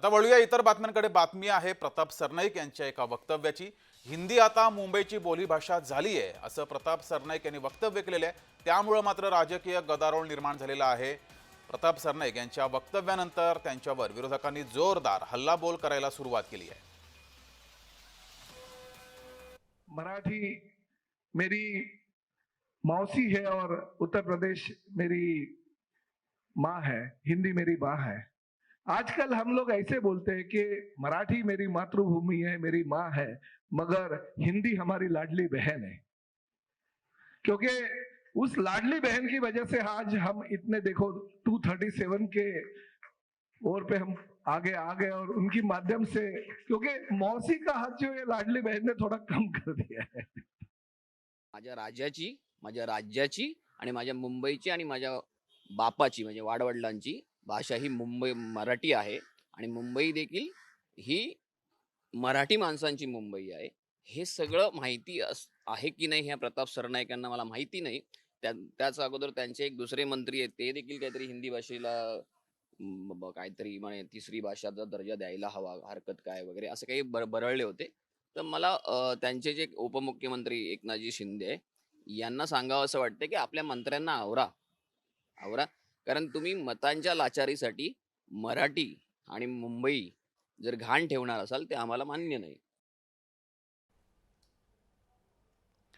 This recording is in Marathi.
आता वळूया इतर बातम्यांकडे. बातमी आहे प्रताप सरनाईक यांच्या एका वक्तव्याची. हिंदी आता मुंबईची बोलीभाषा झाली आहे असं प्रताप सरनाईक यांनी वक्तव्य केलेलं आहे. त्यामुळं मात्र राजकीय गदारोळ निर्माण झालेला आहे. प्रताप सरनाईक यांच्या वक्तव्यानंतर त्यांच्यावर विरोधकांनी जोरदार हल्लाबोल करायला सुरुवात केली आहे. मराठी मेरी मौसी है और उत्तर प्रदेश मेरी माँ है हिंदी मेरी माँ है. आजकल हम लोग ऐसे बोलते हैं कि मराठी मेरी मातृभूमि है, मेरी माँ है, मगर हिंदी हमारी लाडली बहन है। क्योंकि उस लाडली बहन की वजह से आज हम इतने, देखो 237 के ओर पे हम आगे आ गए और उनकी माध्यम से, क्योंकि मौसी का हाथ जो है, लाडली बहन ने थोड़ा कम कर दिया है। माझ्या राजाची माझ्या राज्याची आणि माझ्या मुंबईची आणि माझ्या बापाची, म्हणजे वाडवडिलांची भाषा ही मुंबई मराठी आहे आणि मुंबई देखील ही मराठी माणसांची मुंबई आहे. हे सगळं माहिती अस आहे की नाही ह्या प्रताप सरनाईकांना मला माहिती नाही. त्या त्याच अगोदर त्यांचे एक दुसरे मंत्री आहेत ते देखील काहीतरी हिंदी भाषेला ब- काहीतरी म्हणे तिसरी भाषाचा दर्जा द्यायला हवा हरकत काय वगैरे असं काही बर बरळले होते. तर मला त्यांचे जे उपमुख्यमंत्री एकनाथजी शिंदे आहे, यांना सांगावं असं वाटतं की आपल्या मंत्र्यांना आवरा आवरा. कारण तुम्ही मतांच्या लाचारीसाठी मराठी आणि मुंबई जर घाण ठेवणार असाल ते आम्हाला मान्य नाही.